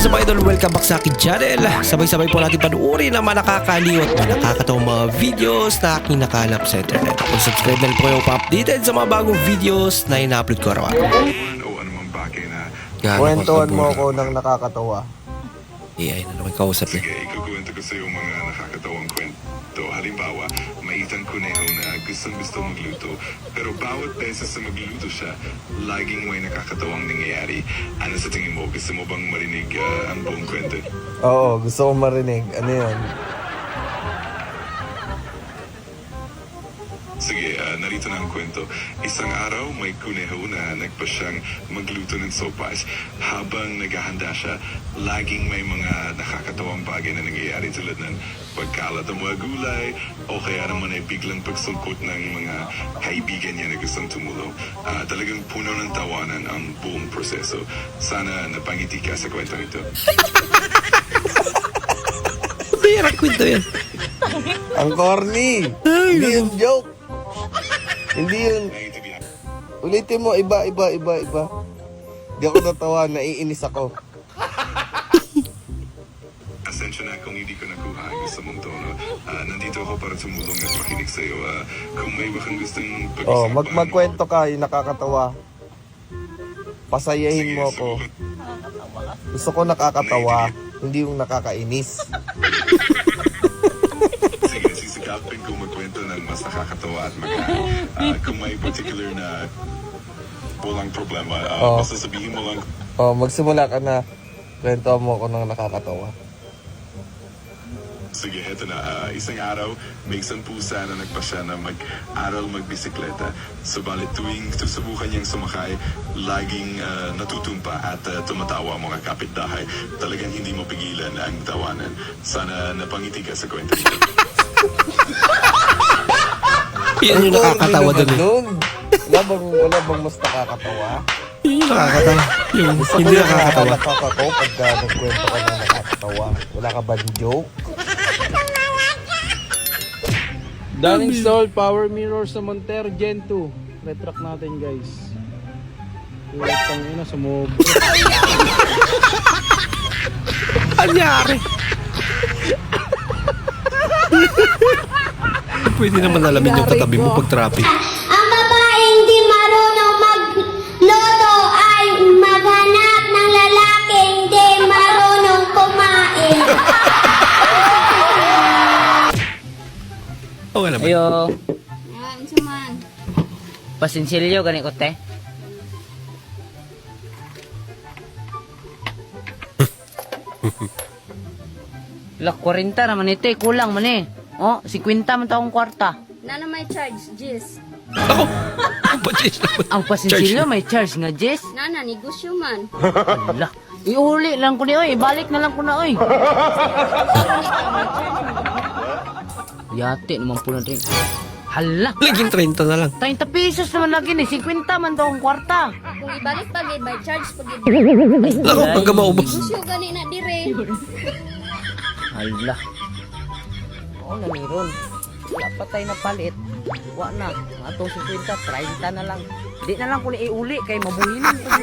is up idol? Welcome back sa akin channel. Sabay-sabay po natin panuorin ang mga nakakaliw at mga nakakatawang mga videos na aking nakalap sa internet. Kung subscribe na po kayo pa-updated sa mga bagong videos na ina-upload ko araw-araw. o anumang bagay na Gaano Kwentuhan mo ako ng nakakatawa. AI na naman kausap eh. sige, ikukwento ko sa iyo mga nakakatawang kwento. Halimbawa, may isang kuneho na gustong gusto magluto. Pero bawat beses na magluto siya, laging may nakakatawang nangyayari. Ano sa tingin mo? Gusto mo bang marinig ah, ang buong kwento? Oo, gusto ko marinig. Ano yun? Sige, narito na ang kwento. Isang araw, may kuneho na nagpa siyang magluto ng sopas. Habang naghahanda siya, laging may mga nakakatawang bagay na nangyayari tulad ng pagkalat ng mga gulay o kaya naman ay biglang pagsungkot ng mga kaibigan niya na gustong tumulong. Ah, talagang puno ng tawanan ang buong proseso. Sana napangiti ka sa kwentong ito. Pera kwento yan. Ang corny! Hindi yun joke! Hindi yun. Ulitin mo, iba, iba, iba, iba. Di ako natawa, naiinis ako. Asensya na kung hindi ko nakuha ang gusto mong tono. Ah, nandito ako para tumulong at makinig sa iyo. Ah, kung may bakang gustong pag-usapan... Oh, mag magkwento ka, yung nakakatawa. Pasayahin mo ako. Gusto ko nakakatawa, hindi yung nakakainis. Sige, sisikapin kong magkwento ng mas nakakatawa at magaan. Ah, kung may particular na walang problema, ah, Oh. basta sabihin mo lang Oh, magsimula ka na. Kwento mo ako ng nakakatawa. Sige, heto na. Ah, isang araw, may isang pusa na nagpasya na mag-aral magbisikleta. Subalit tuwing susubukan niyang sumakay, laging ah, natutumpa at ah, tumatawa mga kapitbahay. Talagang hindi mo pigilan ang tawanan. Sana napangiti ka sa kwento nito. Yan yung nakakatawa doon eh. Wala bang, wala bang mas nakakatawa? Yun yung nakakatawa. Yung Gusto hindi nakakatawa. nakakatawa ko pagka nagkwento ka ng nakakatawa. Wala ka ba joke? Daning Soul Power Mirror sa Montero Gen 2. Retract natin guys. Putang ina, sumobra. Anyari? Pwede naman alamin yung katabi mo pag traffic. Ang babaeng di marunong magluto ay maghanap ng lalaking di marunong kumain. Okay naman. Ayo, Yan, suman. pasinsilyo gani ko te. Lak 40 naman ito eh, kulang man eh. Oh, 50 man taong kwarta. Nana may charge, Jis. Ako! Ang patis. Ang pasinsilyo may charge nga, Jess. Nana, negosyo man. Ala, iuli lang ko ni oy, balik na lang ko na oy. Yate naman po na rin. Hala, Laging 30 na lang. 30 pesos naman lagi ni, 50 man taong kwarta. Kung ibalik pa gid by charge pag Ako, pagka maubos. negosyo gani na dire. Hala. Oo na meron. Wala pa tayo na palit. Wa na. Atong 50, 30 na lang. Di na lang ko iuli kay mabuhinan ko.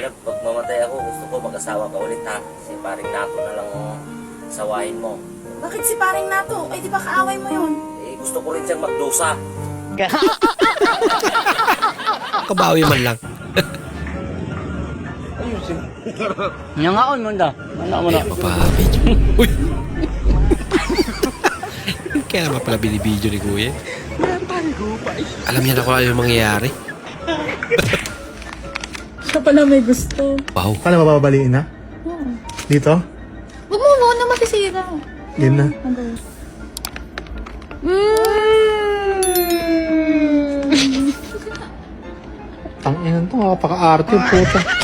Alam, pag mamatay ako, gusto ko mag-asawa ka ulit ha. Si paring nato na lang ang sawahin mo. Bakit si paring nato? Ay, di ba kaaway mo yun? Eh, gusto ko rin siyang magdusa. Kabawi man lang. Nyangaon mo da. Ano mo na? Papabidyo. Uy! Kaya naman pala binibidyo ni Kuya. Alam niya na kung ano yung mangyayari. Siya pala may gusto. Wow. Paano mababaliin na? Dito? Huwag mo muna makisira. Game na. Tanginan to, kapaka-arte yung puta.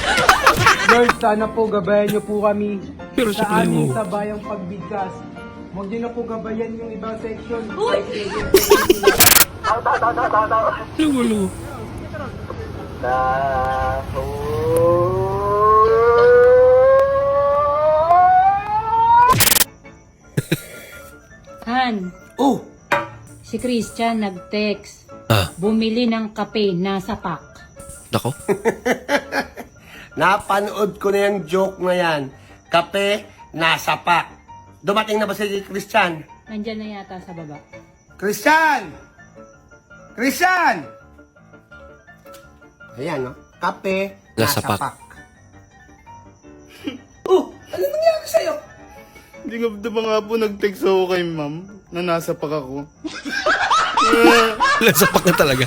Lord, sana po gabayan niyo po kami Pero sa pala aming mo. sabayang pagbigkas. Huwag niyo na po gabayan yung ibang section. Lugo, lugo. Han, Oh! si Christian nag-text. Ah, Bumili ng kape nasa pack. nako. Napanood ko na yung joke na yan. Kape, nasa pak. Dumating na ba si Christian? Nandyan na yata sa baba. Christian! Christian! Ayan, no? Kape, Nasa nasa, pak. pak. oh, ano nangyari sa'yo? Hindi nga diba nga po nag-text ako kay ma'am na nasa pak ako. Lasapak na talaga.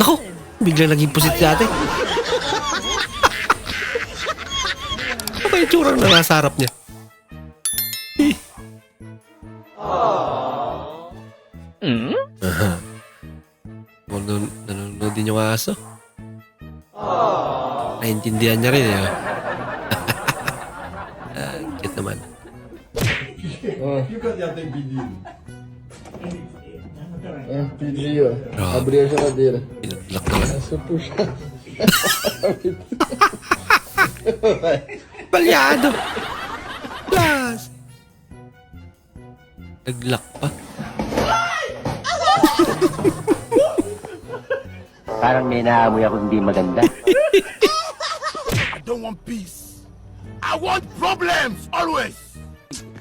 Ako, bigla naging pusit dati. Ano ba yung tsurang na nasa harap niya? Aha. Nanonood, nanonood din yung aso. Naintindihan niya rin eh. oh. ah, cute naman. Video. Grabe. Abriya sa kadira. Pinatulak naman. Sa push up. Palyado! Plus! Naglock pa. Parang may naamoy ako hindi maganda.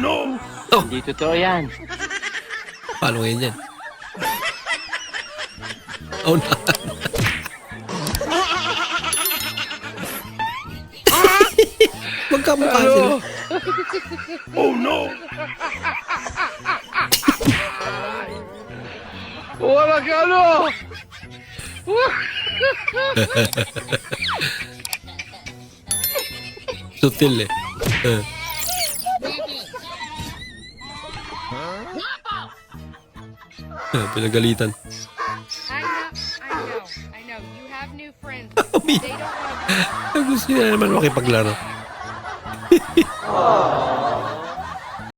no! Oh, Hindi totoo yan. paano ngayon yan? Oh no! Magkamukha sila. Wala ka ano! Sutil eh. Eh. Eh, Pinagalitan. I know, I know, I know. You have new friends. They don't want Gusto niya naman makipaglaro.